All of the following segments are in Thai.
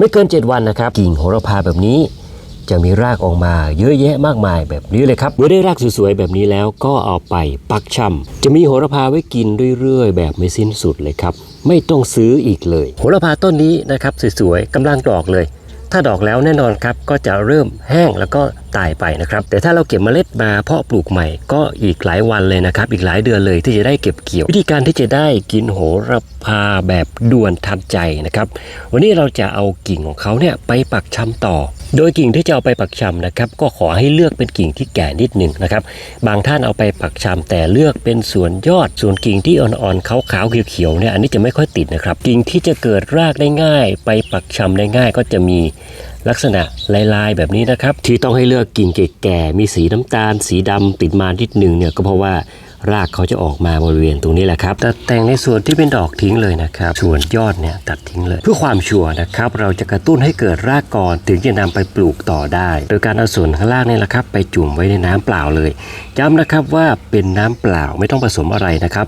ไม่เกิน 7 วันนะครับ กิ่งโหระพาแบบนี้ จะมีรากออกมาเยอะแยะมากมายแบบนี้เลยครับเมื่อได้รากสวยๆแบบนี้แล้วก็เอาไปปักชำจะมีโหระพาไว้กินเรื่อยๆ แบบไม่สิ้นสุดเลยครับ ไม่ต้องซื้ออีกเลย โหระพาต้นนี้นะครับสวยๆกำลังดอกเลย ถ้าดอกแล้วแน่นอนครับก็จะเริ่มแห้งแล้วก็ตายไปนะครับ แต่ถ้าเราเก็บเมล็ดมาเพาะปลูกใหม่ก็อีกหลายวันเลยนะครับ อีกหลายเดือนเลยที่จะได้เก็บเกี่ยว วิธีการที่จะได้กินโหระพาแบบด่วนทันใจนะครับ วันนี้เราจะเอากิ่งของเขาเนี่ยไปปักชำต่อ โดยกิ่งที่จะเอาไปปักชำนะครับ ก็ขอให้เลือกเป็นกิ่งที่แก่นิดหนึ่งนะครับ บางท่านเอาไปปักชำแต่เลือกเป็นส่วนยอดส่วนกิ่งที่อ่อนๆขาวๆเขียวๆเนี่ยอันนี้จะไม่ค่อยติดนะครับ กิ่งที่จะเกิดรากได้ง่าย ไปปักชำได้ง่ายก็จะมีลักษณะลายๆแบบนี้นะครับ ที่ต้องให้เลือกกิ่งแก่ๆมีสีน้ำตาล สีดำติดมานิดหนึ่งเนี่ยก็เพราะว่า รากเขาจะออกมาบริเวณตรงนี้แหละครับตัดแต่งในส่วนที่เป็นดอกทิ้งเลยนะครับ ส่วนยอดเนี่ยตัดทิ้งเลย เพื่อความชัวร์นะครับ เราจะกระตุ้นให้เกิดรากก่อนถึงจะนำไปปลูกต่อได้ โดยการเอาส่วนข้างล่างนี่แหละครับ ไปจุ่มไว้ในน้ำเปล่าเลยย้ำนะครับว่าเป็นน้ำเปล่าไม่ต้องผสมอะไรนะครับ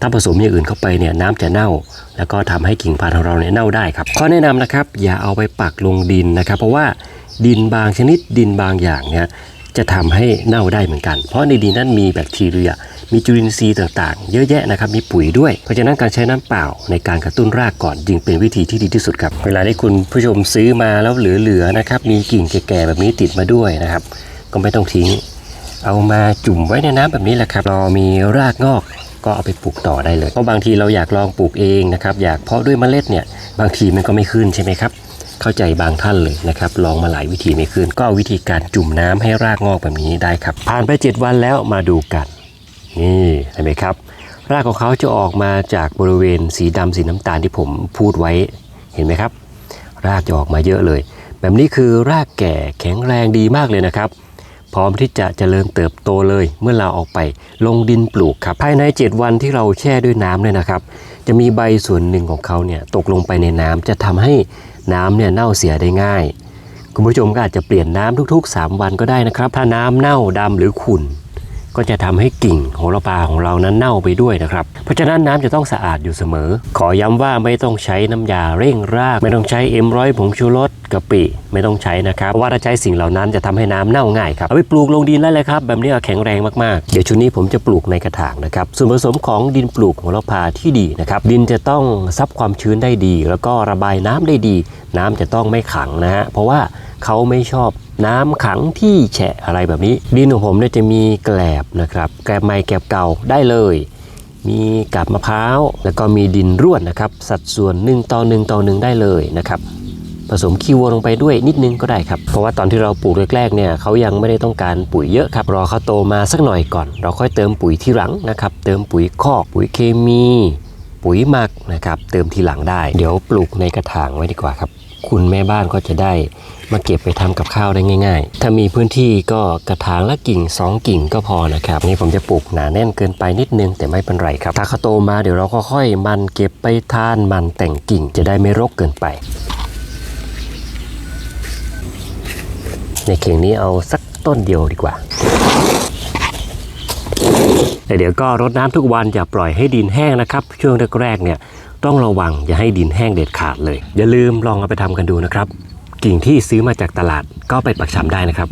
ถ้าผสมอย่างอื่นเข้าไปเนี่ยน้ำจะเน่า แล้วก็ทำให้กิ่งพันธุ์ของเราเนี่ยเน่าได้ครับข้อแนะนำนะครับอย่าเอาไปปักลงดินนะครับ เพราะว่าดินบางชนิดดินบางอย่างเนี่ย จะทำให้เน่าได้เหมือนกัน เพราะในดินนั้นมีแบคทีเรีย มีจุลินทรีย์ต่างๆ เยอะแยะนะครับ มีปุ๋ยด้วย เพราะฉะนั้นการใช้น้ำเปล่าในการกระตุ้นรากก่อนจึงเป็นวิธีที่ดีที่สุดครับ เวลาที่คุณผู้ชมซื้อมาแล้วเหลือๆนะครับ มีกิ่งแก่ๆแบบนี้ติดมาด้วยนะครับ ก็ไม่ต้องทิ้ง เอามาจุ่มไว้ในน้ำแบบนี้แหละครับรอมีรากงอกก็เอาไปปลูกต่อได้เลย เพราะบางทีเราอยากลองปลูกเองนะครับ อยากเพาะด้วยเมล็ดเนี่ย บางทีมันก็ไม่ขึ้นใช่ไหมครับ เข้าใจบางท่านเลยนะครับ ลองมาหลายวิธีไม่ขึ้น ก็เอาวิธีการจุ่มน้ำให้รากงอกแบบนี้ได้ครับ ผ่านไป 7 วันแล้วมาดูกัน นี่เห็นไหมครับ รากของเขาจะออกมาจากบริเวณสีดำสีน้ำตาลที่ผมพูดไว้เห็นไหมครับ รากจะออกมาเยอะเลย แบบนี้คือรากแก่แข็งแรงดีมากเลยนะครับพร้อมที่จะเจริญเติบโตเลยเมื่อเราออกไปลงดินปลูกครับ ภายใน 7 วันที่เราแช่ด้วยน้ำเนี่ยนะครับ จะมีใบส่วนหนึ่งของเขาเนี่ยตกลงไปในน้ำจะทำให้ น้ำเนี่ยเน่าเสียได้ง่าย คุณผู้ชมก็อาจจะเปลี่ยนน้ำทุกๆ 3 วันก็ได้นะครับ ถ้าน้ำเน่าดำหรือขุ่น ก็จะทำให้กิ่งโหระพาของเรานั้นเน่าไปด้วยนะครับ เพราะฉะนั้นน้ำจะต้องสะอาดอยู่เสมอ ขอย้ำว่าไม่ต้องใช้น้ำยาเร่งราก ไม่ต้องใช้เอ็มร้อยผงชูรสกะปิไม่ต้องใช้นะครับเพราะว่าถ้าใช้สิ่งเหล่านั้นจะทำให้น้ำเน่าง่ายครับเอาไปปลูกลงดินได้เลยครับ แบบนี้แข็งแรงมากๆ เดี๋ยวชุดนี้ผมจะปลูกในกระถางนะครับส่วนผสมของดินปลูกโหระพาที่ดีนะครับดินจะต้องซับความชื้นได้ดี แล้วก็ระบายน้ำได้ดี น้ำจะต้องไม่ขังนะฮะเพราะว่าเขาไม่ชอบ น้ำขังที่แฉะอะไรแบบนี้ ดินของผมเนี่ยจะมีแกลบนะครับ แกลบใหม่แกลบเก่าได้เลย มีกาบมะพร้าว แล้วก็มีดินร่วนนะครับ สัดส่วน 1 ต่อ 1 ต่อ 1 ได้เลยนะครับ ผสมขี้วัวลงไปด้วยนิดนึงก็ได้ครับ เพราะว่าตอนที่เราปลูกแรกๆเนี่ยเขายังไม่ได้ต้องการปุ๋ยเยอะครับ รอเขาโตมาสักหน่อยก่อน เราค่อยเติมปุ๋ยที่หลังนะครับ เติมปุ๋ยคอก ปุ๋ยเคมี ปุ๋ยหมักนะครับ เติมทีหลังได้ เดี๋ยวปลูกในกระถางไว้ดีกว่าครับ คุณแม่บ้านก็จะได้มาเก็บไปทำกับข้าวได้ง่าย ๆ ถ้ามีพื้นที่ก็กระถางละกิ่ง 2 กิ่งก็พอนะครับ นี่ผมจะปลูกหนาแน่นเกินไปนิดนึงแต่ไม่เป็นไรครับ ถ้าเขาโตมาเดี๋ยวเราก็ค่อยมันเก็บไปทานมันแต่งกิ่งจะได้ไม่รกเกินไป ในเข่งนี้เอาสักต้นเดียวดีกว่าแต่เดี๋ยวก็รดน้ำทุกวันอย่าปล่อยให้ดินแห้งนะครับ ช่วงแรกๆเนี่ย ต้องระวังอย่าให้ดินแห้งเด็ดขาดเลย อย่าลืมลองเอาไปทำกันดูนะครับ กิ่งที่ซื้อมาจากตลาดก็ไปปักชำได้นะครับ